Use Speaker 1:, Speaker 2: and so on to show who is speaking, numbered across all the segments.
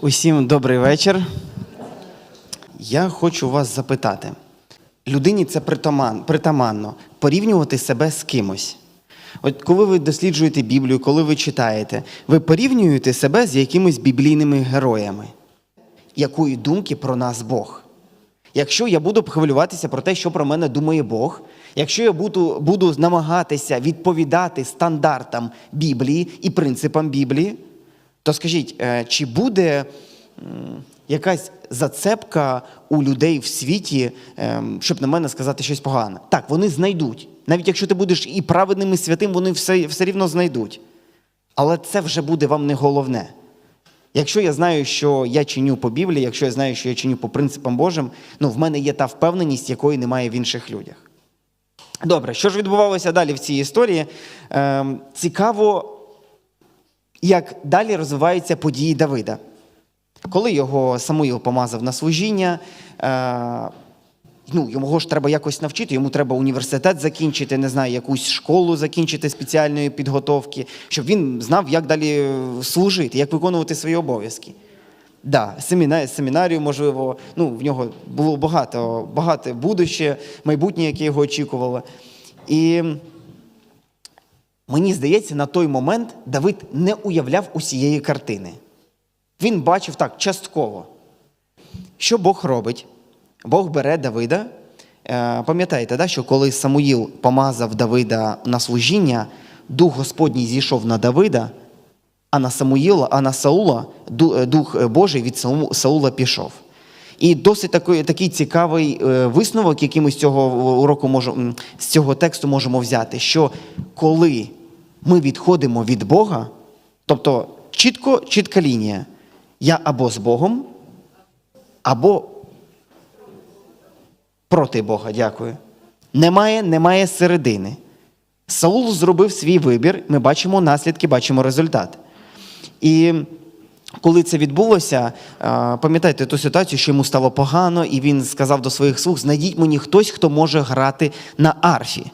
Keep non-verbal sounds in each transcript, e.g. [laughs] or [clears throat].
Speaker 1: Усім добрий вечір. Я хочу вас запитати. Людині це притаман, притаманно порівнювати себе з кимось. От коли ви досліджуєте Біблію, коли ви читаєте, ви порівнюєте себе з якимись біблійними героями. Якої думки про нас Бог? Якщо я буду хвилюватися про те, що про мене думає Бог, якщо я буду, буду намагатися відповідати стандартам Біблії і принципам Біблії, то скажіть, е, чи буде якась зацепка у людей в світі, ем, щоб на мене сказати щось погане? Так, вони знайдуть. Навіть якщо ти будеш і праведним, і святим, вони все, все рівно знайдуть. Але це вже буде вам не головне. Якщо я знаю, що я чиню по Біблії, якщо я знаю, що я чиню по принципам Божим, ну в мене є та впевненість, якої немає в інших людях. Добре, що ж відбувалося далі в цій історії? Ем, цікаво, як далі розвиваються події Давида. Коли його Самуїл помазав на служіння, е, ну, його ж треба якось навчити, йому треба університет закінчити, не знаю, якусь школу закінчити спеціальної підготовки, щоб він знав, як далі служити, як виконувати свої обов'язки. Да, семіна- семінарію, можливо, ну, в нього було багато, багато будуще, майбутнє, яке його очікувало. І мені здається, на той момент Давид не уявляв усієї картини. Він бачив так частково. Що Бог робить? Бог бере Давида. Е, Пам'ятаєте, да, що коли Самуїл помазав Давида на служіння, Дух Господній зійшов на Давида, а на Самуїла, а на Саула е, Дух Божий від Саула пішов. І досить такий, такий цікавий е, висновок, який ми з цього уроку можемо, з цього тексту можемо взяти, що коли ми відходимо від Бога, тобто чітко, чітка лінія, я або з Богом, або проти Бога, дякую. Немає, немає середини. Саул зробив свій вибір, ми бачимо наслідки, бачимо результат. І коли це відбулося, е, пам'ятаєте ту ситуацію, що йому стало погано, і він сказав до своїх слуг: знайдіть мені хтось, хто може грати на арфі.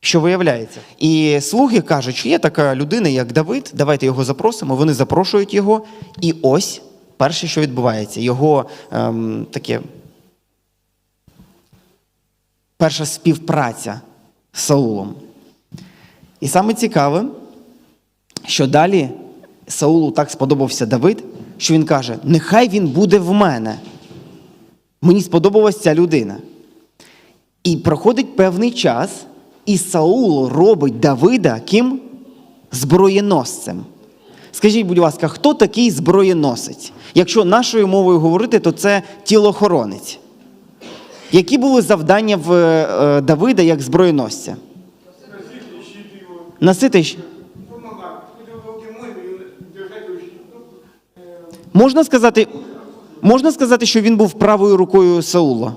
Speaker 1: Що виявляється? І слуги кажуть, що є така людина, як Давид, давайте його запросимо. Вони запрошують його. І ось перше, що відбувається, його ем, таке перша співпраця з Саулом. І саме цікаве, що далі Саулу так сподобався Давид, що він каже: нехай він буде в мене. Мені сподобалась ця людина. І проходить певний час, і Саул робить Давида ким? Зброєносцем. Скажіть, будь ласка, хто такий зброєносець? Якщо нашою мовою говорити, то це тілохоронець. Які були завдання в е, Давида як зброєносця?
Speaker 2: Э,
Speaker 1: Можна сказати, можна сказати, що він був правою рукою Саула.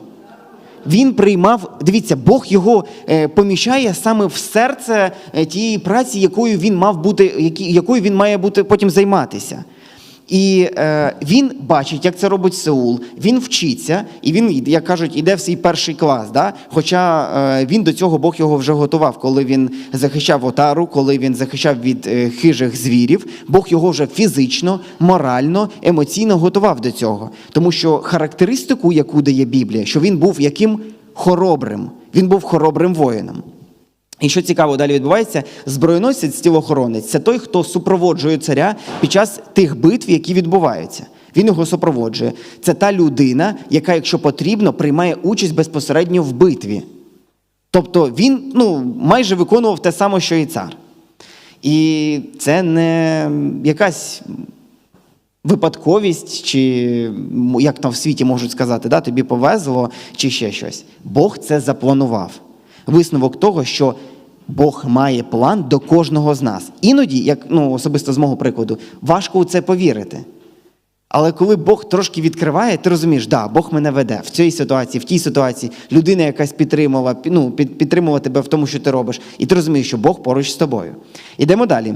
Speaker 1: Він приймав, дивіться, Бог його е, поміщає саме в серце е, тієї праці, якою він мав бути, якою він має бути потім займатися. І е, він бачить, як це робить Сеул, він вчиться, і він, як кажуть, іде в свій перший клас. Да? Хоча е, він до цього Бог його вже готував, коли він захищав отару, коли він захищав від е, хижих звірів, Бог його вже фізично, морально, емоційно готував до цього. Тому що характеристику, яку дає Біблія, що він був яким хоробрим, він був хоробрим воїном. І що цікаво, далі відбувається, зброєносець тілохоронець це той, хто супроводжує царя під час тих битв, які відбуваються. Він його супроводжує. Це та людина, яка, якщо потрібно, приймає участь безпосередньо в битві. Тобто він ну, майже виконував те саме, що і цар. І це не якась випадковість, чи як там в світі можуть сказати, да, тобі повезло, чи ще щось. Бог це запланував. Висновок того, що Бог має план до кожного з нас. Іноді, як ну, особисто з мого прикладу, важко у це повірити. Але коли Бог трошки відкриває, ти розумієш, да, Бог мене веде в цій ситуації, в тій ситуації, людина якась підтримала, ну, під, підтримала тебе в тому, що ти робиш, і ти розумієш, що Бог поруч з тобою. Ідемо далі.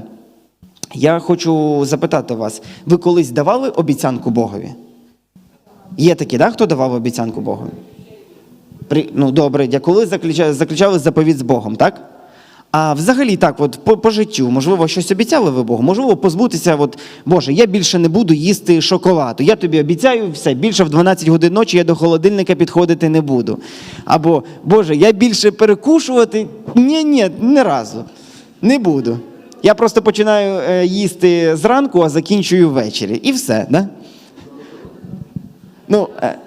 Speaker 1: Я хочу запитати вас: ви колись давали обіцянку Богові? Є такі, да, хто давав обіцянку Богові? При, ну, добре, коли заключали, заповідь з Богом, так? А взагалі так, от по, по життю, можливо, щось обіцяли ви Богу, можливо, позбутися, от, Боже, я більше не буду їсти шоколаду. Я тобі обіцяю, все, більше в 12 годин ночі я до холодильника підходити не буду. Або, Боже, я більше перекушувати. Ні, ні, не разу. Не буду. Я просто починаю е, їсти зранку, а закінчую ввечері. І все, да? Ну, е,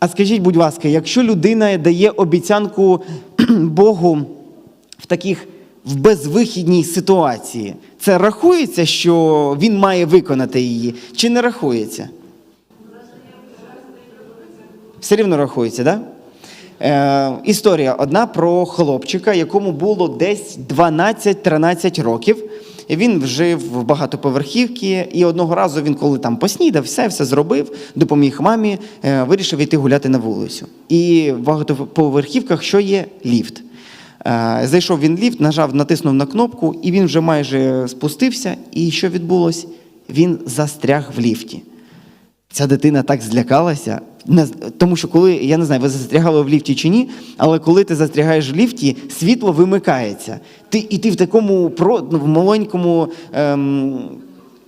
Speaker 1: а скажіть, будь ласка, якщо людина дає обіцянку [clears throat] Богу в таких в безвихідній ситуації, це рахується, що він має виконати її, чи не рахується? Все рівно рахується, так? Да? Е, історія одна про хлопчика, якому було десь 12-13 років. Він жив в багатоповерхівці, і одного разу він, коли там поснідав, все, все зробив, допоміг мамі, е, вирішив йти гуляти на вулицю. І в багатоповерхівках що є ліфт. Е, Зайшов він ліфт, нажав, натиснув на кнопку, і він вже майже спустився. І що відбулося? Він застряг в ліфті. Ця дитина так злякалася, тому що коли, я не знаю, ви застрягали в ліфті чи ні, але коли ти застрягаєш в ліфті, світло вимикається. Ти, і ти в такому про, ну, в маленькому ем,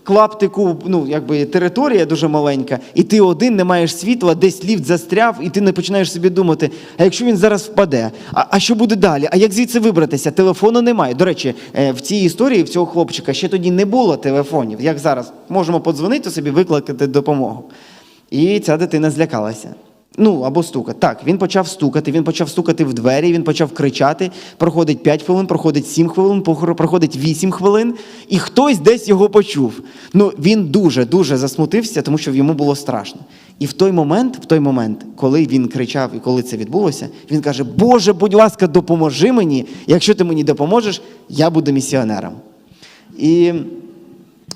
Speaker 1: клаптику, ну, якби територія дуже маленька, і ти один не маєш світла, десь ліфт застряв, і ти не починаєш собі думати, а якщо він зараз впаде, а, а що буде далі? А як звідси вибратися? Телефону немає. До речі, е, в цій історії в цього хлопчика ще тоді не було телефонів. Як зараз можемо подзвонити собі, викликати допомогу. І ця дитина злякалася. Ну, або стукати. Так, він почав стукати, він почав стукати в двері, він почав кричати. Проходить 5 хвилин, проходить 7 хвилин, проходить 8 хвилин, і хтось десь його почув. Ну, він дуже-дуже засмутився, тому що йому було страшно. І в той момент, в той момент, коли він кричав і коли це відбулося, він каже: Боже, будь ласка, допоможи мені. Якщо ти мені допоможеш, я буду місіонером. І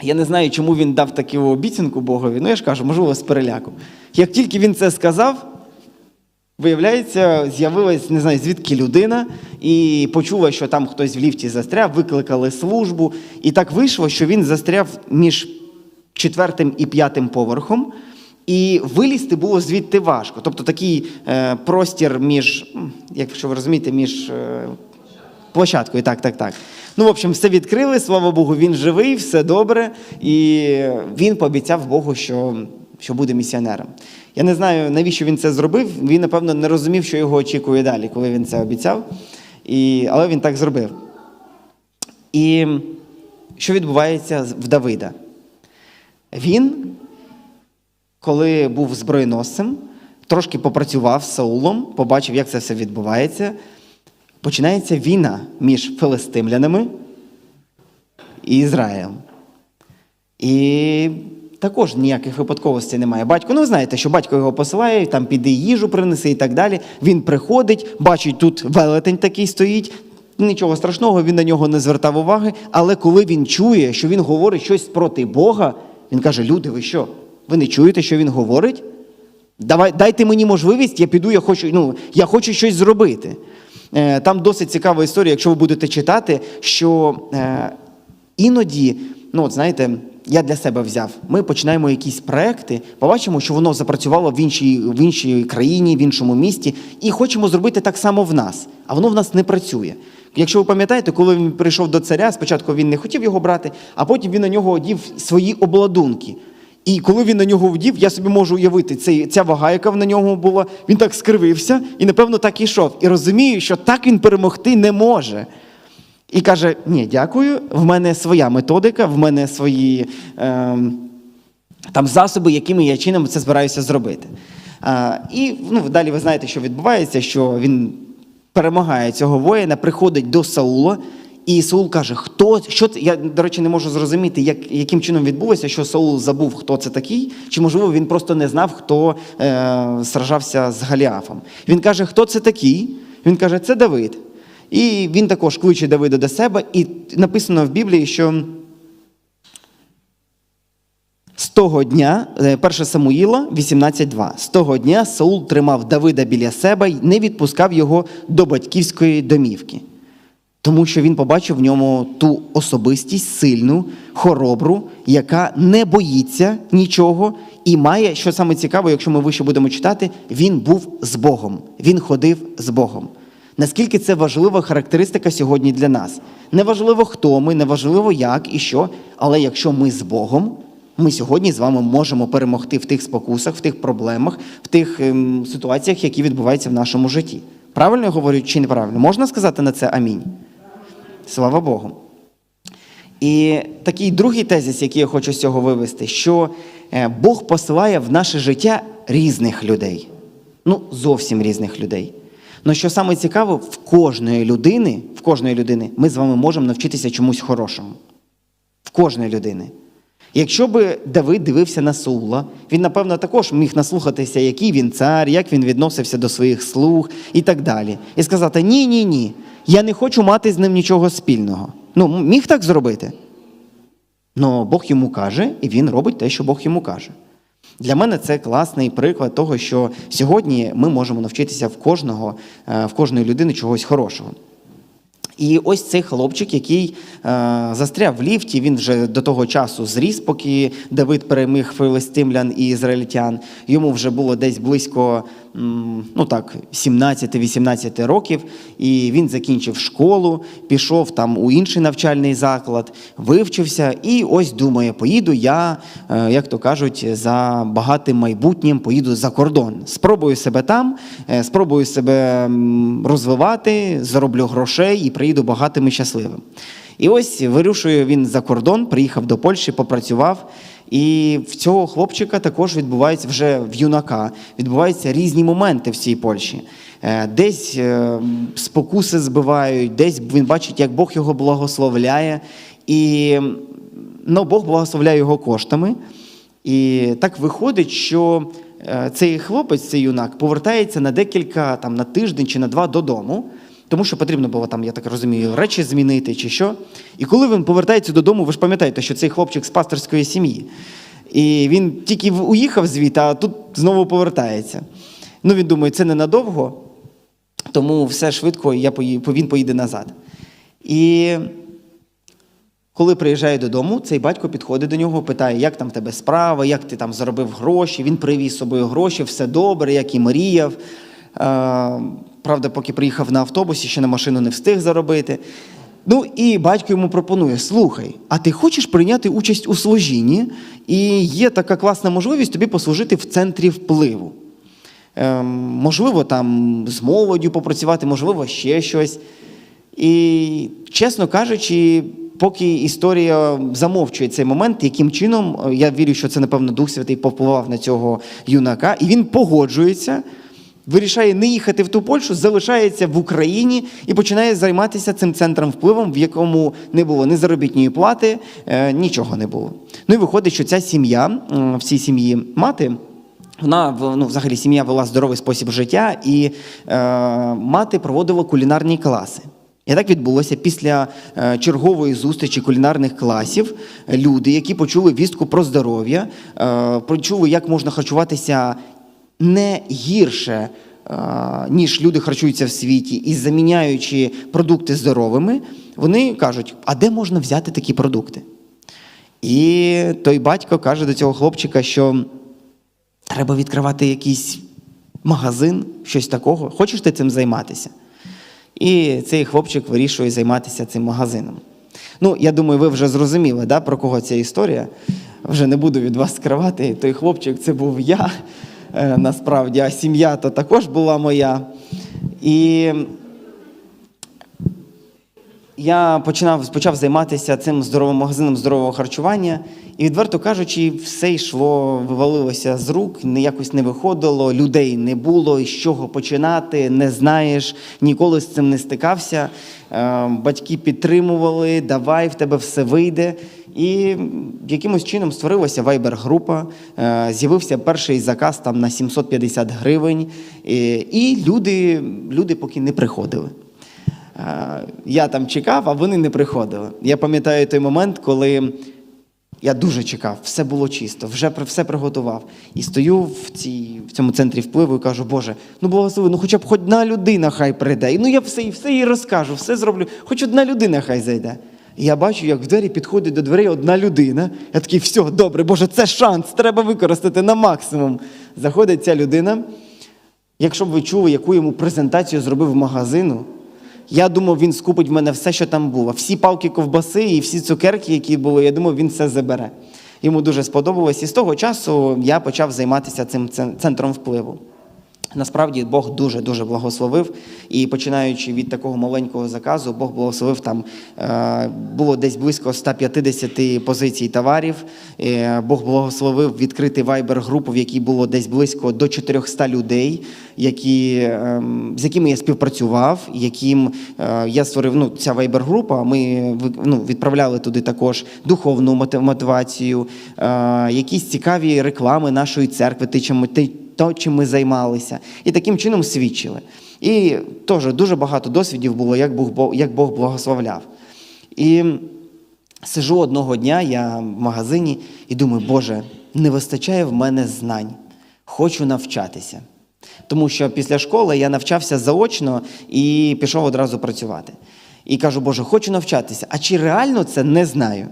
Speaker 1: я не знаю, чому він дав таку обіцянку Богові. Ну, я ж кажу, можливо, з переляку. Як тільки він це сказав, виявляється, з'явилась, не знаю, звідки людина, і почула, що там хтось в ліфті застряв, викликали службу. І так вийшло, що він застряв між четвертим і п'ятим поверхом. І вилізти було звідти важко. Тобто такий е, простір між, якщо ви розумієте, між е, Площадкою, так, так, так. Ну, в общем, все відкрили, слава Богу, він живий, все добре. І він пообіцяв Богу, що, що буде місіонером. Я не знаю, навіщо він це зробив. Він, напевно, не розумів, що його очікує далі, коли він це обіцяв. І, але він так зробив. І що відбувається в Давида? Він, коли був зброєносцем, трошки попрацював з Саулом, побачив, як це все відбувається починається війна між филистимлянами і Ізраїлем. І також ніяких випадковостей немає. Батько, ну ви знаєте, що батько його посилає, там піди їжу принеси і так далі. Він приходить, бачить, тут велетень такий стоїть. Нічого страшного, він на нього не звертав уваги. Але коли він чує, що він говорить щось проти Бога, він каже: Люди, ви що? Ви не чуєте, що він говорить? Давай, дайте мені можливість, я піду, я хочу, ну, я хочу щось зробити. Е, Там досить цікава історія, якщо ви будете читати, що е, іноді, ну от знаєте, я для себе взяв. Ми починаємо якісь проекти, побачимо, що воно запрацювало в іншій, в іншій країні, в іншому місті, і хочемо зробити так само в нас, а воно в нас не працює. Якщо ви пам'ятаєте, коли він прийшов до царя, спочатку він не хотів його брати, а потім він на нього одів свої обладунки. І коли він на нього вдів, я собі можу уявити цей, ця вага, яка на ньому була, він так скривився і, напевно, так і йшов. І розумію, що так він перемогти не може. І каже: ні, дякую, в мене своя методика, в мене свої ем, там засоби, якими я чином це збираюся зробити. А, і ну, далі ви знаєте, що відбувається, що він перемагає цього воїна, приходить до Саула, і Саул каже, хто що це? Я, до речі, не можу зрозуміти, як, яким чином відбулося, що Саул забув, хто це такий, чи можливо він просто не знав, хто е, сражався з Галіафом. Він каже, хто це такий? Він каже, це Давид. І він також кличе Давида до себе, і написано в Біблії, що з того дня, е, 1 Самуїла 18.2, з того дня Саул тримав Давида біля себе і не відпускав його до батьківської домівки. Тому що він побачив в ньому ту особистість сильну, хоробру, яка не боїться нічого і має, що саме цікаво, якщо ми вище будемо читати, він був з Богом, він ходив з Богом. Наскільки це важлива характеристика сьогодні для нас? Неважливо, хто ми, неважливо як і що, але якщо ми з Богом, ми сьогодні з вами можемо перемогти в тих спокусах, в тих проблемах, в тих ем, ситуаціях, які відбуваються в нашому житті. Правильно я говорю чи неправильно? Можна сказати на це амінь? Слава Богу. І такий другий тезис, який я хочу з цього вивести, що е, Бог посилає в наше життя різних людей. Ну, зовсім різних людей. Ну що саме цікаво, в кожної людини, в кожної людини ми з вами можемо навчитися чомусь хорошому. В кожної людини. Якщо би Давид дивився на Саула, він, напевно, також міг наслухатися, який він цар, як він відносився до своїх слуг і так далі. І сказати: ні, ні, ні, я не хочу мати з ним нічого спільного. Ну, міг так зробити? Ну, Бог йому каже, і він робить те, що Бог йому каже. Для мене це класний приклад того, що сьогодні ми можемо навчитися в кожного, е, в кожної людини чогось хорошого. І ось цей хлопчик, який е, застряв в ліфті, він вже до того часу зріс, поки Давид переміг филистимлян і ізраїльтян. Йому вже було десь близько ну так, 17-18 років. І він закінчив школу, пішов там у інший навчальний заклад, вивчився, і ось думає, поїду я, е, як то кажуть, за багатим майбутнім, поїду за кордон. Спробую себе там, е, спробую себе розвивати, зароблю грошей і приїду багатим і щасливим. І ось вирушує він за кордон, приїхав до Польщі, попрацював. І в цього хлопчика також відбуваються вже в юнака, відбуваються різні моменти в цій Польщі. Е, Десь е, спокуси збивають, десь він бачить, як Бог його благословляє. І ну, Бог благословляє його коштами. І так виходить, що е, цей хлопець, цей юнак, повертається на декілька, там, на тиждень чи на два додому, тому що потрібно було там, я так розумію, речі змінити чи що. І коли він повертається додому, ви ж пам'ятаєте, що цей хлопчик з пасторської сім'ї. І він тільки уїхав звідти, а тут знову повертається. Ну, він думає, це ненадовго, тому все швидко я пої- він поїде назад. І коли приїжджає додому, цей батько підходить до нього, питає, як там тебе справа, як ти там заробив гроші. Він привіз з собою гроші, все добре, як і мріяв. Правда, поки приїхав на автобусі, ще на машину не встиг заробити. Ну і батько йому пропонує: слухай, а ти хочеш прийняти участь у служінні? І є така класна можливість тобі послужити в центрі впливу. Ем, можливо, там з молоддю попрацювати, можливо, ще щось. І, чесно кажучи, поки історія замовчує цей момент, яким чином, я вірю, що це, напевно, Дух Святий повпливав на цього юнака, і він погоджується, вирішає не їхати в ту Польщу, залишається в Україні і починає займатися цим центром впливом, в якому не було ні заробітної плати, е, нічого не було. Ну і виходить, що ця сім'я, в цій сім'ї мати. Вона ну, взагалі сім'я вела здоровий спосіб життя, і е, мати проводила кулінарні класи. І так відбулося після е, чергової зустрічі кулінарних класів. Люди, які почули вістку про здоров'я, е, почули, як можна харчуватися не гірше, е, ніж люди харчуються в світі, і заміняючи продукти здоровими, вони кажуть: а де можна взяти такі продукти? І той батько каже до цього хлопчика, що треба відкривати якийсь магазин, щось такого. Хочеш ти цим займатися? І цей хлопчик вирішує займатися цим магазином. Ну, я думаю, ви вже зрозуміли, да, про кого ця історія. Вже не буду від вас скривати. Той хлопчик це був я, насправді, а сім'я то також була моя. І я починав, почав займатися цим здоровим магазином здорового харчування, і відверто кажучи, все йшло, вивалилося з рук, не якось не виходило, людей не було, з чого починати, не знаєш, ніколи з цим не стикався. Е, Батьки підтримували, давай в тебе все вийде. І якимось чином створилася вайбер-група, е, з'явився перший заказ там на 750 гривень, і, і люди, люди поки не приходили. Е, Я там чекав, а вони не приходили. Я пам'ятаю той момент, коли я дуже чекав, все було чисто, вже все приготував. І стою в, цій, в цьому центрі впливу і кажу, Боже, ну благослови, ну хоча б хоч одна людина хай прийде. І, Ну я все, все їй розкажу, все зроблю, хоч одна людина хай зайде. І я бачу, як в двері підходить до дверей одна людина. Я такий, все, добре, Боже, це шанс, треба використати на максимум. Заходить ця людина, Якщо б ви чули, яку йому презентацію зробив магазину, я думав, він скупить в мене все, що там було. Всі палки ковбаси і всі цукерки, які були, я думав, він все забере. Йому дуже сподобалось. І з того часу я почав займатися цим цен- центром впливу. Насправді Бог дуже дуже благословив. І починаючи від такого маленького заказу, Бог благословив там е, було десь близько 150 позицій товарів. Е, Бог благословив відкрити вайбер-групу, в якій було десь близько до 400 людей, які, е, з якими я співпрацював, яким е, я створив ну, ця вайбер-група. Ми ну, відправляли туди також духовну мотив- мотивацію, якісь цікаві реклами нашої церкви, те, то, чим ми займалися, і таким чином свідчили. І теж дуже багато досвідів було, як Бог, як Бог благословляв. І сижу одного дня, я в магазині і думаю, Боже, не вистачає в мене знань, хочу навчатися. Тому що після школи я навчався заочно і пішов одразу працювати. І кажу, Боже, хочу навчатися. А чи реально це не знаю?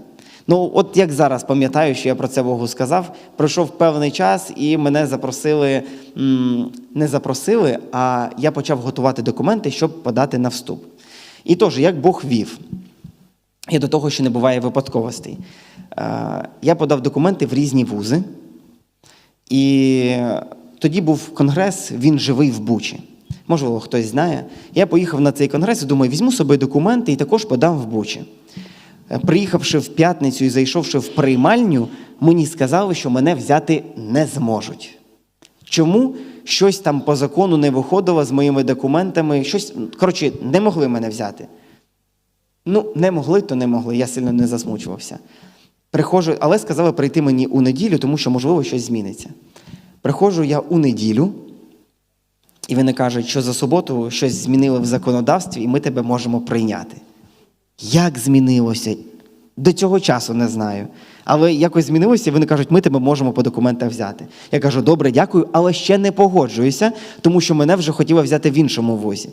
Speaker 1: Ну, от як зараз пам'ятаю, що я про це Богу сказав, пройшов певний час, і мене запросили, не запросили, а я почав готувати документи, щоб подати на вступ. І теж, як Бог вів. І до того, що не буває випадковостей. Е, Я подав документи в різні вузи, і тоді був конгрес, він живий в Бучі. Можливо, хтось знає. Я поїхав на цей конгрес і думаю, візьму з собою документи і також подам в Бучі. Е, Приїхавши в п'ятницю і зайшовши в приймальню, мені сказали, що мене взяти не зможуть. Чому щось там по закону не виходило з моїми документами? Щось, коротше, не могли мене взяти. Ну, не могли, то не могли, я сильно не засмучувався. Приходжу, але сказали прийти мені у неділю, тому що, можливо, щось зміниться. Приходжу я у неділю, і вони кажуть, що за суботу щось змінили в законодавстві, і ми тебе можемо прийняти. Як змінилося? До цього часу не знаю. Але якось змінилося, і вони кажуть, ми тебе можемо по документах взяти. Я кажу, добре, дякую, але ще не погоджуюся, тому що мене вже хотіли взяти в іншому вузі.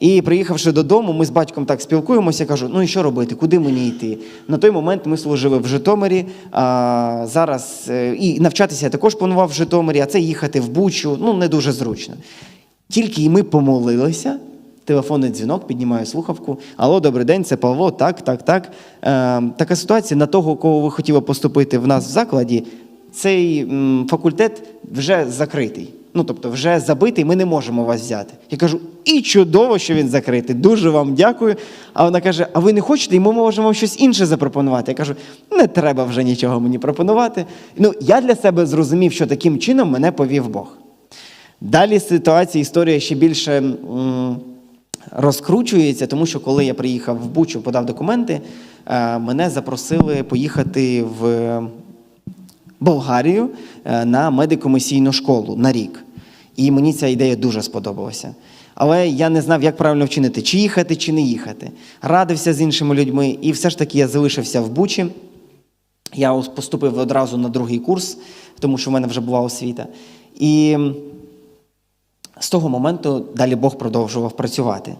Speaker 1: І приїхавши додому, ми з батьком так спілкуємося. Я кажу, ну і що робити, куди мені йти? На той момент ми служили в Житомирі. А зараз е, і навчатися я також планував в Житомирі, а це їхати в Бучу, ну не дуже зручно. Тільки і ми помолилися. Телефонний дзвінок, піднімаю слухавку. Алло, добрий день, це Павло. Так, так, так. Е, така ситуація на того, кого ви хотіли поступити в нас в закладі, цей м, факультет вже закритий. Ну, тобто, вже забитий, ми не можемо вас взяти. Я кажу, і чудово, що він закритий. Дуже вам дякую. А вона каже: А ви не хочете, і ми можемо вам щось інше запропонувати. Я кажу, не треба вже нічого мені пропонувати. Ну, я для себе зрозумів, що таким чином мене повів Бог. Далі ситуація, історія ще більше м, розкручується, тому що коли я приїхав в Бучу, подав документи, е, мене запросили поїхати в Болгарію е, на медикомісійну школу на рік. І мені ця ідея дуже сподобалася. Але я не знав, як правильно вчинити, чи їхати, чи не їхати. Радився з іншими людьми, і все ж таки я залишився в Бучі. Я поступив одразу на другий курс, тому що в мене вже була освіта. І з того моменту далі Бог продовжував працювати.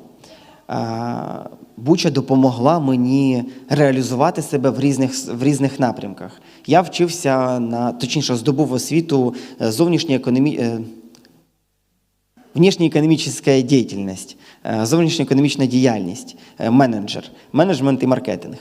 Speaker 1: Буча допомогла мені реалізувати себе в різних, в різних напрямках. Я вчився на, точніше, здобув освіту е, зовнішньої економі... е, діяльність, е, зовнішньоекономічна діяльність, е, менеджер, менеджмент і маркетинг.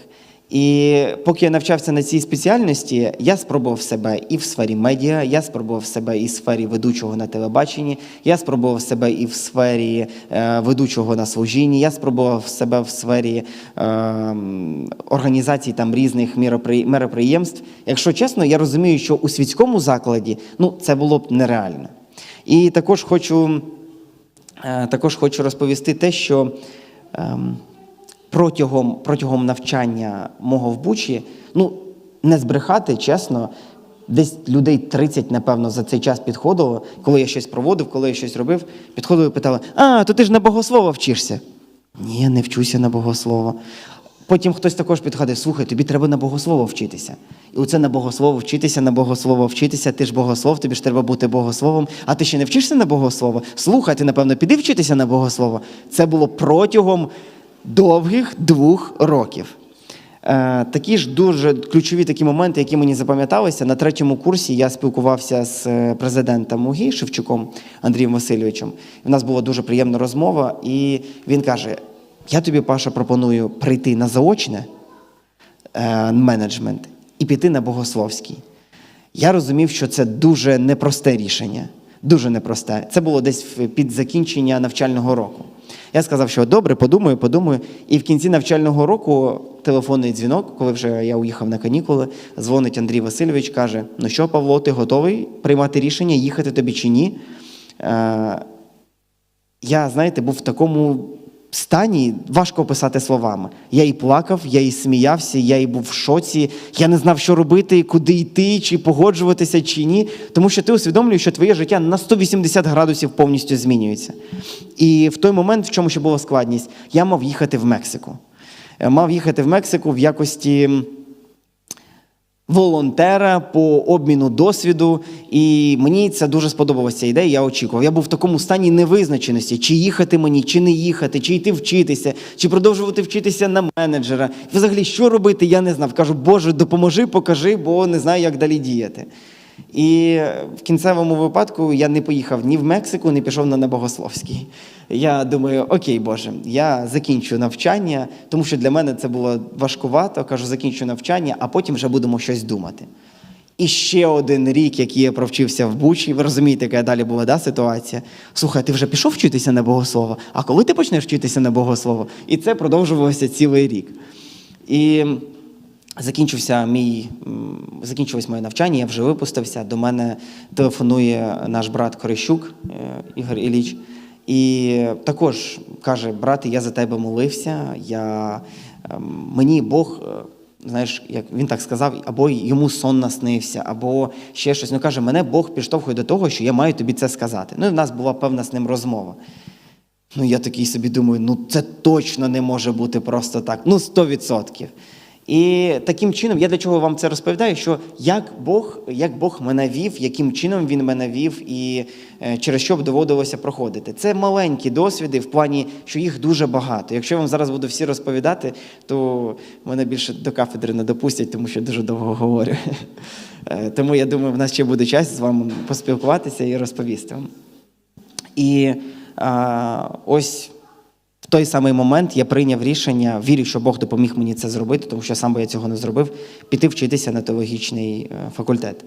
Speaker 1: І поки я навчався на цій спеціальності, я спробував себе і в сфері медіа, я спробував себе і в сфері ведучого на телебаченні, я спробував себе і в сфері е, ведучого на служінні, я спробував себе в сфері е, м, організацій там різних мероприємств. Якщо чесно, я розумію, що у світському закладі ну, це було б нереально. І також хочу, е, також хочу розповісти те, що ем, протягом, протягом навчання мого в Бучі, ну, не збрехати, чесно, десь людей 30, напевно, за цей час підходило, коли я щось проводив, коли я щось робив, підходили і питали: А, то ти ж на богослова вчишся. Ні, не вчуся на богослова. Потім хтось також підходив, слухай, тобі треба на богослово вчитися. І оце на богослово вчитися, на богослово вчитися, ти ж богослов, тобі ж треба бути богословом. А ти ще не вчишся на богослово? Слухай, ти, напевно, піди вчитися на богослово. Це було протягом довгих двох років. Е, такі ж дуже ключові такі моменти, які мені запам'яталися. На третьому курсі я спілкувався з е, президентом УГІ Шевчуком Андрієм Васильовичем. У нас була дуже приємна розмова, і він каже: Я тобі, Паша, пропоную прийти на заочне е, менеджмент і піти на богословський. Я розумів, що це дуже непросте рішення. Дуже непросте. Це було десь під закінчення навчального року. Я сказав, що добре, подумаю, подумаю. І в кінці навчального року телефонний дзвінок, коли вже я уїхав на канікули, дзвонить Андрій Васильович, каже: Ну що, Павло, ти готовий приймати рішення, їхати тобі чи ні? Е, я, знаєте, був в такому стані, важко описати словами. Я і плакав, я і сміявся, я і був в шоці. Я не знав, що робити, куди йти, чи погоджуватися, чи ні. Тому що ти усвідомлюєш, що твоє життя на 180 градусів повністю змінюється. І в той момент, в чому ще була складність, я мав їхати в Мексику. Е, Мав їхати в Мексику в якості волонтера по обміну досвіду, і мені це дуже сподобалася ідея. Я очікував. Я був в такому стані невизначеності, чи їхати мені, чи не їхати, чи йти вчитися, чи продовжувати вчитися на менеджера. Взагалі, що робити, я не знав. Кажу, Боже, допоможи, покажи, бо не знаю, як далі діяти. І в кінцевому випадку я не поїхав ні в Мексику, не пішов на Небогословський. Я думаю, окей, Боже, я закінчу навчання, тому що для мене це було важкувато. Кажу, закінчу навчання, а потім вже будемо щось думати. І ще один рік, який я провчився в Бучі, ви розумієте, яка далі була да, ситуація. Слухай, ти вже пішов вчитися на богослова? А коли ти почнеш вчитися на богослова? І це продовжувалося цілий рік. І закінчився мій, закінчилось моє навчання, я вже випустився. До мене телефонує наш брат Корищук е, Ігор Іліч. І також каже: брате, я за тебе молився. Я, ем, мені Бог, е, знаєш, як він так сказав, або йому сон наснився, або ще щось. Ну каже, мене Бог підштовхує до того, що я маю тобі це сказати. Ну, і в нас була певна з ним розмова. Ну, я такий собі думаю, ну це точно не може бути просто так. Ну, 100%. І таким чином, я для чого вам це розповідаю, що як Бог, як Бог мене вів, яким чином він мене вів і е, через що б доводилося проходити. Це маленькі досвіди в плані, що їх дуже багато. Якщо я вам зараз буду всі розповідати, то мене більше до кафедри не допустять, тому що я дуже довго говорю. [laughs] Е, Тому я думаю, в нас ще буде час з вами поспілкуватися і розповісти вам. І а, ось той самий момент я прийняв рішення, вірю, що Бог допоміг мені це зробити, тому що сам би я цього не зробив, піти вчитися на теологічний е, факультет.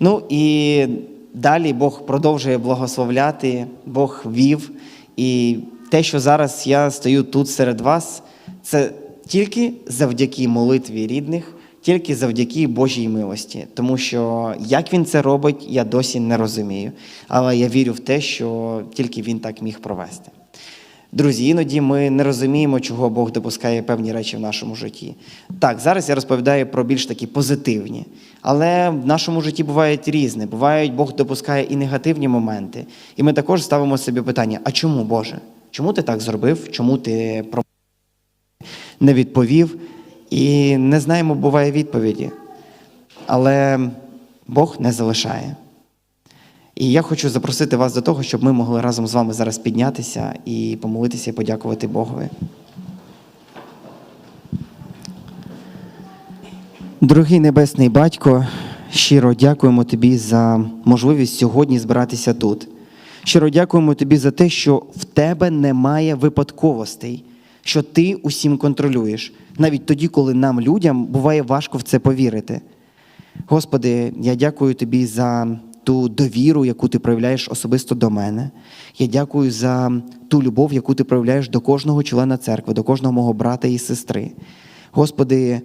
Speaker 1: Ну і далі Бог продовжує благословляти, Бог вів. І те, що зараз я стою тут серед вас, це тільки завдяки молитві рідних, тільки завдяки Божій милості. Тому що як він це робить, я досі не розумію. Але я вірю в те, що тільки він так міг провести. Друзі, іноді ми не розуміємо, чого Бог допускає певні речі в нашому житті. Так, зараз я розповідаю про більш такі позитивні, але в нашому житті бувають різне. Бувають, Бог допускає і негативні моменти. І ми також ставимо собі питання: а чому, Боже? Чому ти так зробив? Чому ти не відповів? І не знаємо, буває відповіді. Але Бог не залишає. І я хочу запросити вас до того, щоб ми могли разом з вами зараз піднятися і помолитися і подякувати Богові. Дорогий Небесний Батько, щиро дякуємо Тобі за можливість сьогодні збиратися тут. Щиро дякуємо Тобі за те, що в Тебе немає випадковостей, що Ти усім контролюєш, навіть тоді, коли нам, людям, буває важко в це повірити. Господи, я дякую Тобі за ту довіру, яку ти проявляєш особисто до мене. Я дякую за ту любов, яку ти проявляєш до кожного члена церкви, до кожного мого брата і сестри. Господи,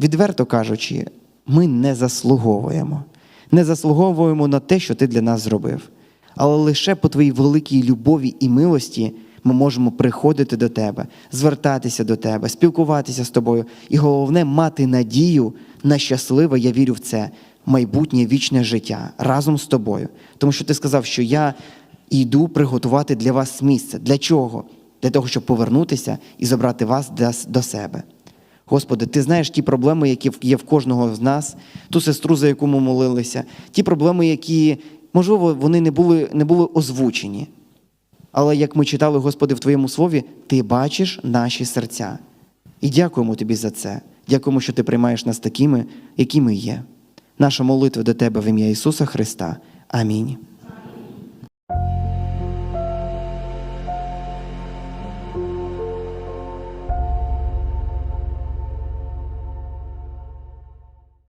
Speaker 1: відверто кажучи, ми не заслуговуємо. Не заслуговуємо на те, що ти для нас зробив. Але лише по твоїй великій любові і милості ми можемо приходити до тебе, звертатися до тебе, спілкуватися з тобою. І головне мати надію на щасливе, я вірю в це, майбутнє вічне життя разом з тобою. Тому що ти сказав, що я йду приготувати для вас місце. Для чого? Для того, щоб повернутися і забрати вас до- себе. Господи, ти знаєш ті проблеми, які є в кожного з нас, ту сестру, за яку ми молилися, ті проблеми, які, можливо, вони не були, не були озвучені. Але як ми читали, Господи, в Твоєму слові, Ти бачиш наші серця. І дякуємо Тобі за це. Дякуємо, що ти приймаєш нас такими, які ми є. Наша молитва до Тебе в ім'я Ісуса Христа. Амінь.